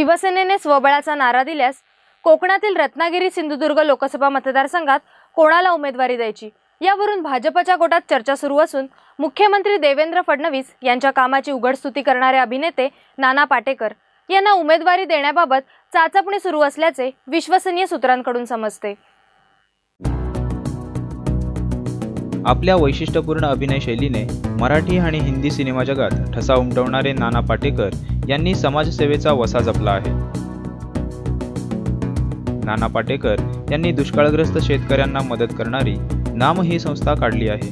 शिवसेनेने स्वबळाचा नारा दिल्यास कोकणातील रत्नागिरी सिंधुदुर्ग लोकसभा मतदारसंघात कोणाला उमेदवारी द्यायची? यावरून भाजपच्या गोटात चर्चा सुरू असून मुख्यमंत्री देवेंद्र फडणवीस यांच्या कामाची उघडस्तुती करणारे अभिनेते नाना पाटेकर यांना उमेदवारी देण्याबाबत चाचपणी सुरू असल्याचे विश्वसनीय सूत्रांकडून समजते. आपल्या वैशिष्ट्यपूर्ण अभिनय शैलीने मराठी आणि हिंदी सिनेमा जगात ठसा उमटवणारे नाना पाटेकर यांनी समाजसेवेचा वसा जपला आहे. नाना पाटेकर यांनी दुष्काळग्रस्त शेतकऱ्यांना मदत करणारी नाम ही संस्था काढली आहे.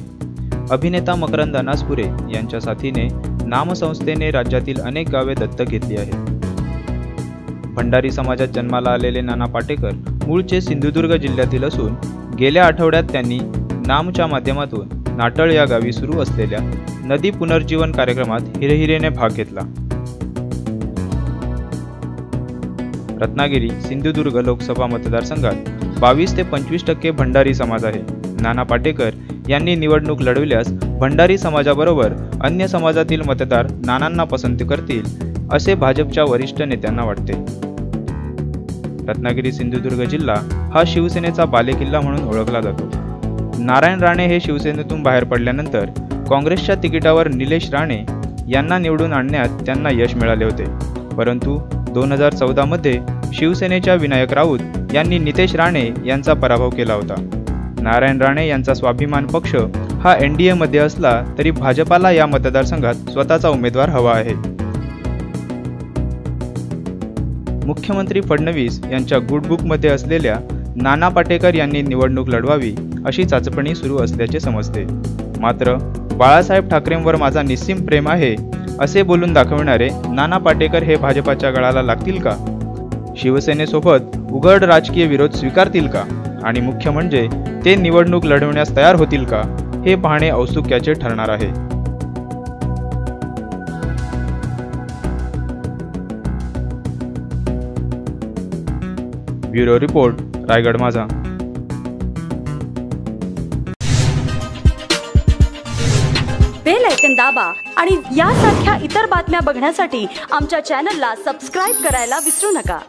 अभिनेता मकरंद अनासपुरे यांच्या साथीने नाम संस्थेने राज्यातील अनेक गावे दत्तक घेतली आहेत. भंडारी समाजात जन्माला आलेले नाना पाटेकर मूळचे सिंधुदुर्ग जिल्ह्यातील असून गेल्या आठवड्यात त्यांनी नामच्या माध्यमातून नाटळ या गावी सुरू असलेल्या नदी पुनर्जीवन कार्यक्रमात हिरेहिरेने भाग घेतला. रत्नागिरी सिंधुदुर्ग लोकसभा मतदारसंघात बावीस ते पंचवीस टक्के भंडारी समाज आहे. नाना पाटेकर यांनी निवडणूक लढविल्यास भंडारी समाजाबरोबर अन्य समाजातील मतदार नानांना पसंती करतील असे भाजपच्या वरिष्ठ नेत्यांना वाटते. रत्नागिरी सिंधुदुर्ग जिल्हा हा शिवसेनेचा बालेकिल्ला म्हणून ओळखला जातो. नारायण राणे हे शिवसेनेतून बाहेर पडल्यानंतर काँग्रेसच्या तिकिटावर निलेश राणे यांना निवडून आणण्यात त्यांना यश मिळाले होते. परंतु दोन हजार चौदामध्ये शिवसेनेच्या विनायक राऊत यांनी नितेश राणे यांचा पराभव केला होता. नारायण राणे यांचा स्वाभिमान पक्ष हा एन डी एमध्ये असला तरी भाजपाला या मतदारसंघात स्वतःचा उमेदवार हवा आहे. मुख्यमंत्री फडणवीस यांच्या गुडबुकमध्ये असलेल्या नाना पाटेकर यांनी निवडणूक लढवावी अशी चाचपणी सुरू असल्याचे समजते. मात्र बाळासाहेब ठाकरेंवर माझा निस्सीम प्रेम आहे असे बोलून दाखविणारे नाना पाटेकर हे भाजपाच्या गळाला लागतील का? शिवसेनेसोबत उघड राजकीय विरोध स्वीकारतील का? आणि मुख्य म्हणजे ते निवडणूक लढवण्यास तयार होतील का? हे पाहणे औत्सुक्याचे ठरणार आहे. ब्युरो रिपोर्ट रायगड माझा. बेल ऐकन दाबा आणि यासारख्या इतर बातम्या बघण्यासाठी आमच्या चॅनलला सबस्क्राईब करायला विसरू नका.